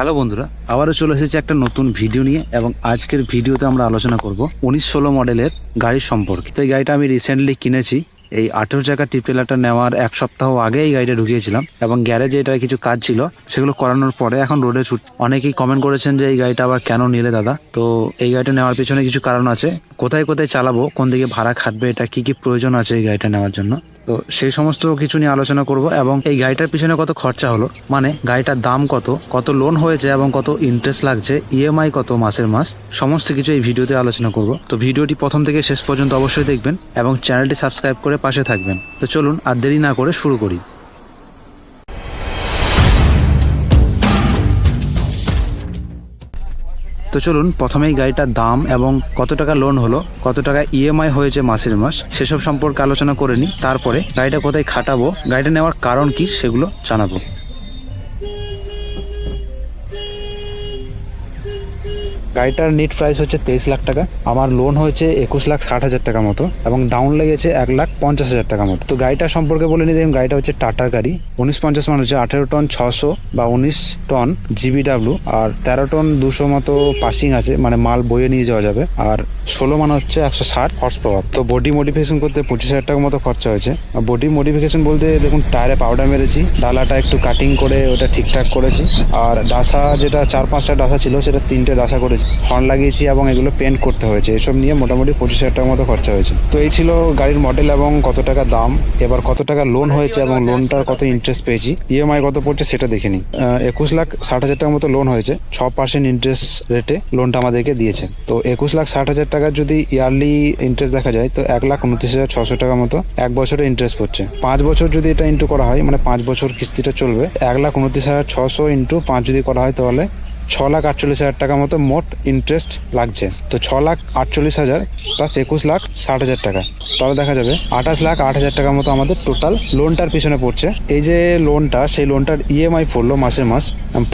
Hello বন্ধুরা, আবারও চলে এসেছে একটা নতুন ভিডিও নিয়ে এবং আজকের ভিডিওতে আমরা আলোচনা করব উনিশ ষোলো মডেলের গাড়ির সম্পর্কে। তো এই গাড়িটা আমি রিসেন্টলি কিনেছি, এই আঠেরো চাকা টিপটেলারটা নেওয়ার এক সপ্তাহ আগে এই গাড়িটা ঢুকিয়েছিলাম এবং গ্যারেজে এটার কিছু কাজ ছিল, সেগুলো করানোর পরে এখন রোডে ছুট অনেকেই কমেন্ট করেছেন যে এই গাড়িটা আবার কেন নিলে দাদা? তো এই গাড়িটা নেওয়ার পিছনে কিছু কারণ আছে, কোথায় কোথায় চালাবো, কোন দিকে ভাড়া খাটবে, এটা কি কি প্রয়োজন আছে এই গাড়িটা নেওয়ার জন্য? তো সেই সমস্ত কিছু নিয়ে আলোচনা করব এবং এই গাড়িটার পিছনে কত খরচা হলো মানে গাড়িটার দাম কত কত লোন হয়েছে এবং কত ইন্টারেস্ট লাগছে ইএমআই কত মাসের মাস, সমস্ত কিছু এই ভিডিওতে আলোচনা করব। তো ভিডিওটি প্রথম থেকে শেষ পর্যন্ত অবশ্যই দেখবেন এবং চ্যানেলটি সাবস্ক্রাইব করে পাশে থাকবেন। তো চলুন আর দেরি না করে শুরু করি। তো চলুন, প্রথমেই গাড়িটার দাম এবং কত টাকা লোন হলো, কত টাকা ইএমআই হয়েছে মাসের মাস, সেসব সম্পর্কে আলোচনা করে নিই। তারপরে গাড়িটা কোথায় খাটাবো, গাড়িটা নেওয়ার কারণ কি সেগুলো জানাব। গাড়িটার নিট প্রাইস হচ্ছে তেইশ লাখ টাকা, আমার লোন হয়েছে একুশ লাখ ষাট হাজার টাকা মতো, এবং ডাউন লেগেছে এক লাখ পঞ্চাশ হাজার টাকা মতো। তো গাড়িটার সম্পর্কে বলে দেখুন, গাড়িটা হচ্ছে টাটার গাড়ি। উনিশ পঞ্চাশ মানে হচ্ছে আঠেরো টন ছশো বা উনিশ টন জিবিডাব্লিউ আর তেরো টন দুশো মতো পাসিং আছে মানে মাল বয়ে নিয়ে যাওয়া যাবে। আর ষোলো মানে হচ্ছে একশো ষাট হর্স পাওয়ার তো বডি মডিফিকেশন করতে পঁচিশ হাজার টাকা মতো খরচা হয়েছে। বডি মডিফিকেশন বলতে, দেখুন টায়ারে পাউডার মেরেছি, ডালাটা একটু কাটিং করে ওটা ঠিকঠাক করেছি, আর ডাসা যেটা চার পাঁচটা ডাসা ছিল, সেটা তিনটে ডাসা করেছি। হর্ন লাগিয়েছি এবং এগুলো পেন্ট করতে হয়েছে। এসব নিয়ে মোটামুটি পঁচিশ হাজার টাকার মতো খরচা হয়েছে। তো এই ছিল গাড়ির মডেল এবং কত টাকা দাম, এবার কত টাকা লোন হয়েছে এবং লোনটার কত ইন্টারেস্ট পেয়েছি। ইএমআই কত পড়ছে সেটা দেখে নিই। একুশ লাখ ষাট হাজার টাকার মতো লোন হয়েছে। ছ পার্সেন্ট ইন্টারেস্ট রেটে লোনটা আমাদেরকে দিয়েছে। তো একুশ লাখ ষাট হাজার টাকার যদি ইয়ারলি ইন্টারেস্ট দেখা যায়, তো এক লাখ উনত্রিশ হাজার ছশো টাকার মতো এক বছরে ইন্টারেস্ট পড়ছে। পাঁচ বছর যদি এটা ইন্টু করা হয় মানে পাঁচ বছর কিস্তিটা চলবে, এক লাখ উনত্রিশ হাজার ছশো ইন্টু পাঁচ যদি করা হয় তাহলে ছ লাখ আটচল্লিশ হাজার টাকা মতো মোট ইন্টারেস্ট লাগছে। তো ছ লাখ আটচল্লিশ হাজার প্লাস একুশ লাখ ষাট হাজার টাকা। তাহলে দেখা যাবে আঠাশ লাখ আট হাজার টাকার মতো আমাদের টোটাল লোনটার পিছনে পড়ছে। এই যে লোনটা সেই লোনটার ইএমআই পড়ল মাসে মাস।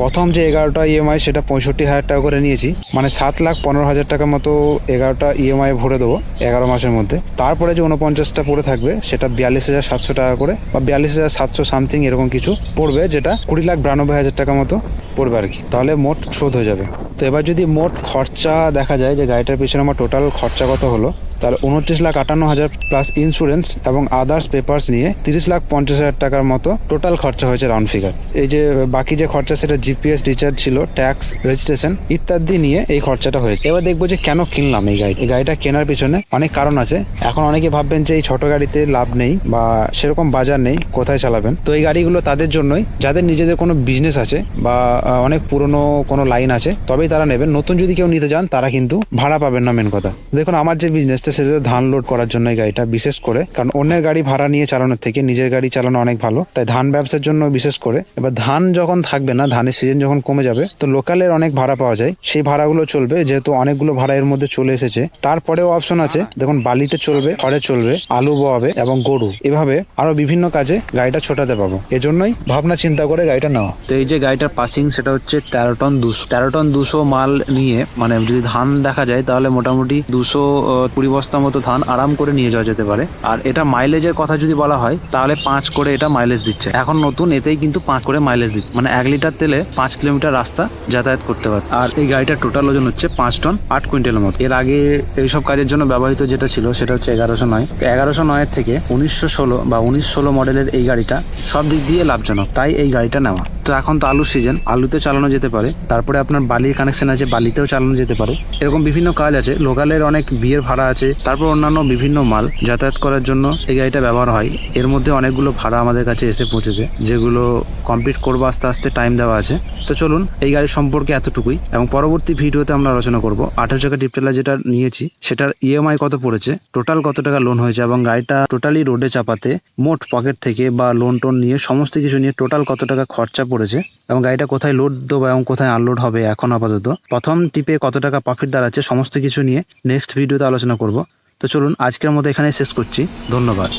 প্রথম যে এগারোটা ইএমআই সেটা পঁয়ষট্টি হাজার টাকা করে নিয়েছি। মানে সাত লাখ পনেরো হাজার টাকার মতো এগারোটা ইএমআই ভরে দেবো এগারো মাসের মধ্যে। তারপরে যে উনপঞ্চাশটা পড়ে থাকবে, সেটা বিয়াল্লিশ হাজার সাতশো টাকা করে বা বিয়াল্লিশ হাজার সাতশো সামথিং এরকম কিছু পড়বে, যেটা কুড়ি লাখ বিরানব্বই হাজার টাকার মতো পড়বে আর কি। তাহলে মোট শোধ হয়ে যাবে। তো এবার যদি মোট খরচা দেখা যায় যে গাড়িটার পিছনে আমার টোটাল খরচা কত হলো তাহলে উনত্রিশ লাখ আটান্ন হাজার প্লাস ইন্স্যুরেন্স এবং আদার্স পেপার্স নিয়ে তিরিশ লাখ পঞ্চাশ হাজার টাকার মতো টোটাল খরচা হয়েছে রাউন্ড ফিগার এই যে, বাকি যে খরচা সেটা জিপিএস রিচার্জ ছিল ট্যাক্স রেজিস্ট্রেশন ইত্যাদি নিয়ে এই খরচাটা হয়েছে। এবার দেখব যে কেন কিনলাম এই গাড়ি। এই গাড়িটা কেনার পিছনে অনেক কারণ আছে। এখন অনেকে ভাববেন যে এই ছোট গাড়িতে লাভ নেই বা সেরকম বাজার নেই, কোথায় চালাবেন? তো এই গাড়িগুলো তাদের জন্যই, যাদের নিজেদের কোনো বিজনেস আছে বা অনেক পুরনো কোনো লাইন আছে, তবেই তারা নেবেন। নতুন যদি কেউ নিতে যান, তারা কিন্তু ভাড়া পাবেন না মেন কথা। দেখুন, আমার যে বিজনেসটা সেটা ধান লোড করার জন্য গাড়িটা, বিশেষ করে, কারণ অন্যের গাড়ি ভাড়া নিয়ে চালানোর থেকে নিজের গাড়ি চালানো অনেক ভালো। তাই ধান ব্যবসার জন্য বিশেষ করে, এবার ধান যখন থাকবে না, ধানের সিজন যখন কমে যাবে, তো লোকালের অনেক ভাড়া পাওয়া যায়। সেই ভাড়াগুলো চলবে, যেহেতু অনেকগুলো ভাড়া এর মধ্যে চলে এসেছে। তারপরেও অপশন আছে, দেখুন বালিতে চলবে, খড়ে চলবে, আলু বোয়াবে এবং গরু। এভাবে আরও বিভিন্ন কাজে গাড়িটা ছোটাতে পাবো। এজন্যই ভাবনা চিন্তা করে গাড়িটা নেওয়া তো এই যে গাড়িটার পাসিং সেটা হচ্ছে তেরো টন দুশো। তেরো টন দুশো মাল নিয়ে মানে যদি ধান দেখা যায়, তাহলে মোটামুটি দুশো কুড়ি বস্তা মতো ধান আরাম করে নিয়ে যাওয়া যেতে পারে। আর এটা মাইলেজের কথা যদি বলা হয়, তাহলে পাঁচ করে এটা মাইলেজ দিচ্ছে। এখন নতুন, এতেই কিন্তু পাঁচ করে মাইলেজ দিচ্ছে। মানে এক লিটার তেলে পাঁচ কিলোমিটার রাস্তা যাতায়াত করতে পারে আর এই গাড়িটার টোটাল ওজন হচ্ছে পাঁচ টন, আট কুইন্টালের মতো। এর আগে এইসব কাজের জন্য ব্যবহৃত যেটা ছিল, সেটা হচ্ছে এগারোশো নয়। এগারোশো নয়ের থেকে উনিশশো ষোলো বা উনিশ ষোলো মডেলের এই গাড়িটা সব দিক দিয়ে লাভজনক। তাই এই গাড়িটা নেওয়া। তো এখন তো আলুর সিজন আলুতে চালানো যেতে পারে। তারপরে আপনার বালির কানেকশন আছে, বালিতেও চালানো যেতে পারে। এরকম বিভিন্ন কাজ আছে। লোকালের অনেক বিয়ের ভাড়া আছে। তারপর অন্যান্য বিভিন্ন মাল যাতায়াত করার জন্য এই গাড়িটা ব্যবহার হয়। এর মধ্যে অনেকগুলো ভাড়া আমাদের কাছে এসে পৌঁছেছে, যেগুলো কমপ্লিট করব আস্তে আস্তে টাইম দেওয়া আছে। তো চলুন, এই গাড়ির সম্পর্কে এতটুকুই এবং পরবর্তী ভিডিওতে আমরা আলোচনা করব। আঠারো চাকা টিপটেলা যেটা নিয়েছি, সেটার ইএমআই কত পড়েছে? টোটাল কত টাকা লোন হয়েছে? এবং গাড়িটা টোটালি রোডে চাপাতে, মোট পকেট থেকে বা লোন টোন নিয়ে সমস্ত কিছু নিয়ে টোটাল কত টাকা খরচা পড়েছে এবং গাড়িটা কোথায় লোড দেবো এবং কোথায় আনলোড হবে এখন আপাতত। প্রথম টিপে কত টাকা প্রফিট দাঁড়াচ্ছে সমস্ত কিছু নিয়ে নেক্সট ভিডিওতে আলোচনা করব। তো চলুন আজকের মতো এখানে শেষ করছি। ধন্যবাদ।